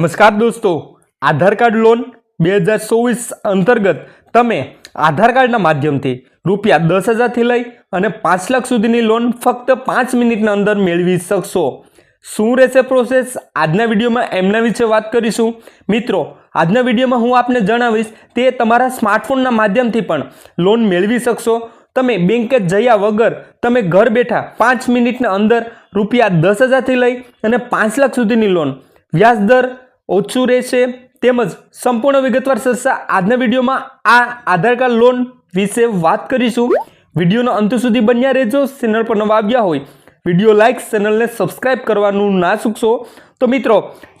નમસ્કાર દોસ્તો. આધાર card loan બે હજાર ચોવીસ અંતર્ગત તમે આધાર કાર્ડના માધ્યમથી રૂપિયા દસ હજારથી લઈ અને પાંચ લાખ સુધીની લોન ફક્ત પાંચ મિનિટના અંદર મેળવી શકશો. શું રહેશે પ્રોસેસ? આજના વિડીયોમાં એમના વિશે વાત કરીશું. મિત્રો, આજના વિડીયોમાં હું આપને જણાવીશ તે તમારા સ્માર્ટફોનના માધ્યમથી પણ લોન મેળવી શકશો. તમે બેંકે જયા વગર તમે ઘર બેઠા પાંચ મિનિટના અંદર રૂપિયા દસ હજારથી લઈ અને પાંચ લાખ સુધીની લોન. વ્યાજ દર ઓછું રહેશે તેમજ સંપૂર્ણ વિગતવાર ચર્ચા આજના વિડીયોમાં આ આધાર કાર્ડ લોન વિશે વાત કરીશું. વિડીયોનો અંત સુધી બન્યા રહેજો, ચેનલ પર નવા આવ્યા હોય, વીડિયો લાઇક, ચેનલને સબસ્ક્રાઇબ કરવાનું ના ચૂકશો તો મિત્રો,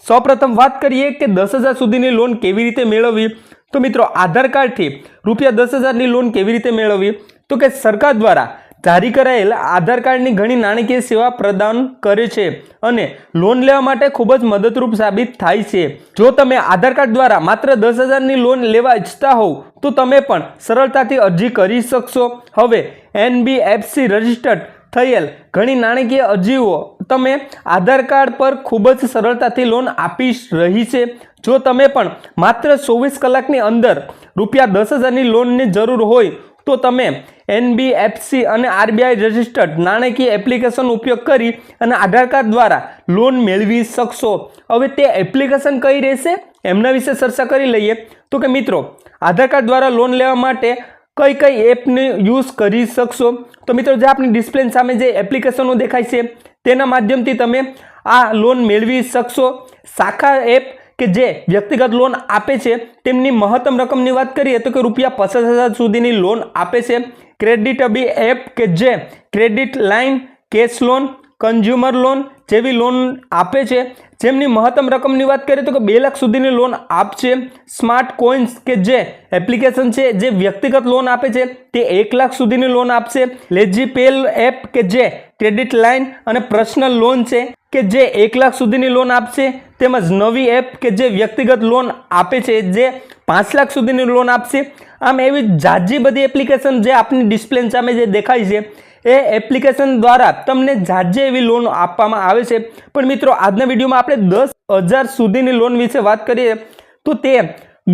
સૌપ્રથમ વાત કરીએ કે દસ હજાર સુધીની લોન કેવી રીતે મેળવવી? તો મિત્રો, આધાર કાર્ડથી રૂપિયા દસ હજારની લોન કેવી રીતે મેળવવી? તો કે સરકાર દ્વારા જારી કરાયેલ આધાર કાર્ડની ઘણી નાણાકીય સેવા પ્રદાન કરે છે અને લોન લેવા માટે ખૂબ જ મદદરૂપ સાબિત થાય છે. જો તમે આધાર કાર્ડ દ્વારા માત્ર દસ હજારની લોન લેવા ઈચ્છતા હોવ, તો તમે પણ સરળતાથી અરજી કરી શકશો. હવે એનબીએફસી રજિસ્ટર્ડ થયેલ ઘણી નાણાકીય અરજીઓ તમે આધાર કાર્ડ પર ખૂબ જ સરળતાથી લોન આપી રહી છે. જો તમે પણ માત્ર ચોવીસ કલાકની અંદર રૂપિયા દસ હજારની લોનની જરૂર હોય તો તમે એનબીએફસી અને આરબીઆઈ રજિસ્ટર્ડ નાણાકીય એપ્લિકેશન ઉપયોગ કરી અને આધાર કાર્ડ દ્વારા લોન મેળવી શકશો. હવે તે એપ્લિકેશન કઈ રહેશે? એમના વિશે ચર્ચા કરી લઈએ. તો કે મિત્રો, આધાર કાર્ડ દ્વારા લોન લેવા માટે કઈ કઈ એપને યુઝ કરી શકશો? તો મિત્રો, જે આપણી ડિસ્પ્લે સામે જે એપ્લિકેશનો દેખાય છે, તેના માધ્યમથી તમે આ લોન મેળવી શકશો. શાખા એપ કે જે વ્યક્તિગત લોન આપે છે, તેમની મહત્તમ રકમની વાત કરીએ તો કે રૂપિયા પચાસ હજાર સુધીની લોન આપે છે. ક્રેડિટ અબી એપ કે જે credit line cash loan consumer loan જેવી લોન આપે છે. જેમની મહત્તમ રકમની વાત કરીએ તો કે બે લાખ સુધીની લોન આપશે. સ્માર્ટ કોઇન્સ કે જે એપ્લિકેશન છે, જે વ્યક્તિગત લોન આપે છે, તે એક લાખ સુધીની લોન આપશે. લેજીપેલ એપ કે જે ક્રેડિટ લાઇન અને પર્સનલ લોન છે કે જે એક લાખ સુધીની લોન આપશે, તેમજ નવી એપ કે જે વ્યક્તિગત લોન આપે છે, જે પાંચ લાખ સુધીની લોન આપશે. આમ એવી જાજી બધી એપ્લિકેશન જે આપની ડિસ્પ્લે સામે જે દેખાય છે, એ એપ્લિકેશન દ્વારા તમને જાજે એવી લોન આપવામાં આવે છે. પણ મિત્રો, આજના વિડીયોમાં આપણે દસ હજાર સુધીની લોન વિશે વાત કરીએ, તો તે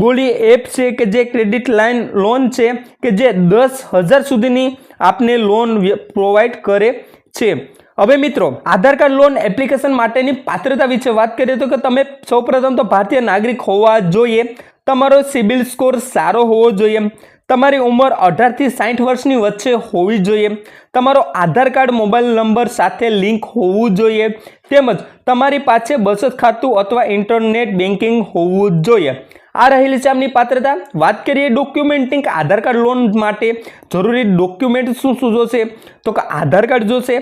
ગોળી એપ છે કે જે ક્રેડિટ લાઇન લોન છે, કે જે દસ હજાર સુધીની આપને લોન પ્રોવાઈડ કરે. છે હવે મિત્રો, આધાર કાર્ડ લોન એપ્લિકેશન માટેની પાત્રતા વિશે વાત કરીએ તો કે તમે સૌપ્રથમ તો ભારતીય નાગરિક હોવા જોઈએ. તમારો સિબિલ સ્કોર સારો હોવો જોઈએ. તમારી ઉંમર અઢારથી સાઠ વર્ષની વચ્ચે હોવી જોઈએ. તમારો આધાર કાર્ડ મોબાઈલ નંબર સાથે લિંક હોવું જોઈએ. તેમજ તમારી પાસે બચત ખાતું અથવા ઇન્ટરનેટ બેન્કિંગ હોવું જોઈએ. આ રહેલી છે આપની પાત્રતા. વાત કરીએ ડોક્યુમેન્ટિંગ આધાર કાર્ડ લોન માટે. જરૂરી ડોક્યુમેન્ટ શું શું જોશે? તો કે આધાર કાર્ડ જોશે,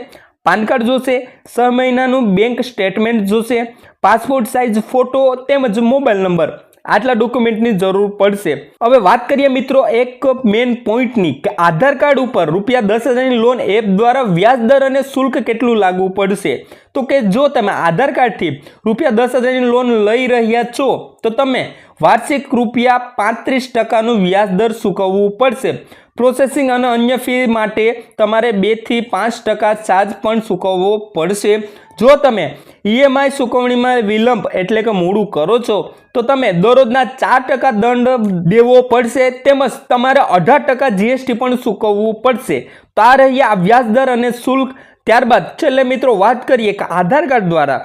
પાન કાર્ડ જોશે, છ મહિનાનું બેંક સ્ટેટમેન્ટ જોશે પાસપોર્ટ સાઇઝ ફોટો તેમજ મોબાઈલ નંબર આટલા ડોક્યુમેન્ટની જરૂર પડશે. હવે વાત કરીએ મિત્રો એક મેઇન પોઈન્ટની કે આધાર કાર્ડ ઉપર રૂપિયા દસ હજારની લોન એપ દ્વારા વ્યાજ દર અને શુલ્ક કેટલું લાગુ પડશે? તો કે જો તમે આધાર કાર્ડથી રૂપિયા દસ હજારની લોન લઈ રહ્યા છો, તો તમે વાર્ષિક રૂપિયા પાંત્રીસ ટકાનું વ્યાજ દર ચૂકવવું પડશે. પ્રોસેસિંગ અને અન્ય ફી માટે તમારે બેથી પાંચ ટકા ચાર્જ પણ ચૂકવવો પડશે. જો તમે ઈએમઆઈ ચૂકવણીમાં વિલંબ એટલે કે મોડું કરો છો, તો તમે દરરોજના ચાર ટકા દંડ દેવો પડશે તેમજ તમારે અઢાર ટકા જીએસટી પણ ચૂકવવું પડશે. તો આ રહ્યા આ વ્યાજદર અને શુલ્ક. ત્યારબાદ છેલ્લે મિત્રો વાત કરીએ કે આધાર કાર્ડ દ્વારા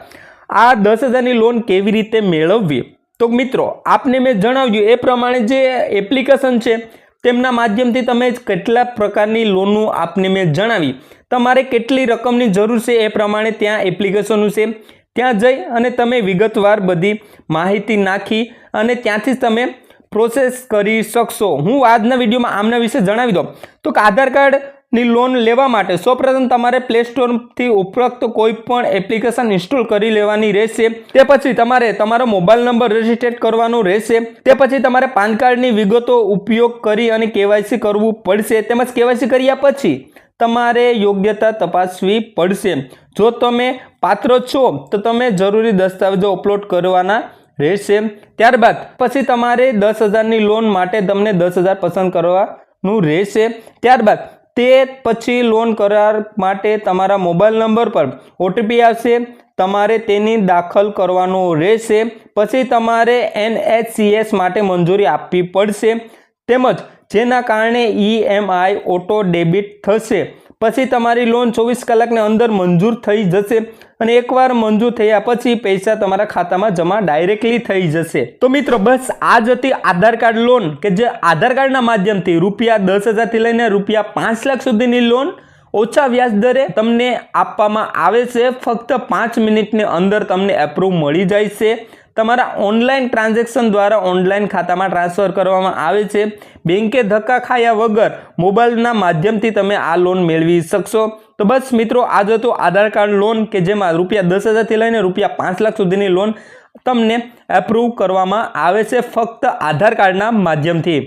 આ દસ હજારની લોન કેવી રીતે મેળવવી? તો મિત્રો, આપને મેં જણાવ્યું એ પ્રમાણે જે એપ્લિકેશન છે તેમના માધ્યમથી તમે કેટલા પ્રકારની લોનનું આપને મેં જણાવી. તમારે કેટલી રકમની જરૂર છે એ પ્રમાણે ત્યાં એપ્લિકેશનો છે. ત્યાં જઈ અને તમે વિગતવાર બધી માહિતી નાખી અને ત્યાંથી તમે પ્રોસેસ કરી શકશો. હું આજના વિડીયોમાં આમના વિશે જણાવી દઉં. તો આધાર આધાર કાર્ડની લોન લેવા માટે. સૌપ્રથમ તમારે પ્લે સ્ટોરથી ઉપરોક્ત કોઈ પણ એપ્લિકેશન ઇન્સ્ટોલ કરી લેવાની રહેશે. તે પછી તમારે તમારો મોબાઈલ નંબર રજીસ્ટ્રેટ કરવાનો રહેશે. તે પછી તમારે પાન કાર્ડની વિગતો ઉપયોગ કરી અને કેવાયસી કરવું પડશે. તેમજ કેવાયસી કર્યા પછી તમારે યોગ્યતા તપાસવી પડશે. જો તમે પાત્ર છો, તો તમે જરૂરી દસ્તાવેજો અપલોડ કરવાના રહેશે. ત્યારબાદ પછી તમારે દસ હજારની લોન માટે તમને દસ હજાર પસંદ કરવાનું રહેશે. ત્યારબાદ તે પછી લોન કરાર માટે તમારા મોબાઈલ નંબર પર ઓટીપી આવશે, તમારે તેની દાખલ કરવાનો રહેશે, પછી તમારે એનએચસીએસ માટે મંજૂરી આપવી પડશે, તેમજ જેના કારણે ઈએમઆઈ ઓટો ડેબિટ થશે. પછી તમારી લોન ચોવીસ કલાકની અંદર મંજૂર થઈ જશે અને એકવાર મંજૂર થયા પછી પૈસા તમારા ખાતામાં જમા ડાયરેક્ટલી થઈ જશે. તો મિત્રો, બસ આ જ હતી આધાર કાર્ડ લોન કે જે આધાર કાર્ડના માધ્યમથી રૂપિયા દસ હજારથી લઈને રૂપિયા પાંચ લાખ સુધીની લોન ઓછા વ્યાજ દરે તમને આપવામાં આવે છે. ફક્ત પાંચ મિનિટની અંદર તમને એપ્રુવ મળી જાય છે. તમારા ઓનલાઈન ટ્રાન્ઝેક્શન દ્વારા ઓનલાઈન ખાતામાં ટ્રાન્સફર કરવામાં આવે છે. બેંકે ધક્કા ખાયા વગર મોબાઈલના માધ્યમથી તમે આ લોન મેળવી શકશો. તો બસ મિત્રો આજ હતું આધાર કાર્ડ લોન કે જેમાં રૂપિયા દસ હજારથી લઈને રૂપિયા પાંચ લાખ સુધીની લોન તમને એપ્રુવ કરવામાં આવે છે ફક્ત આધાર કાર્ડના માધ્યમથી.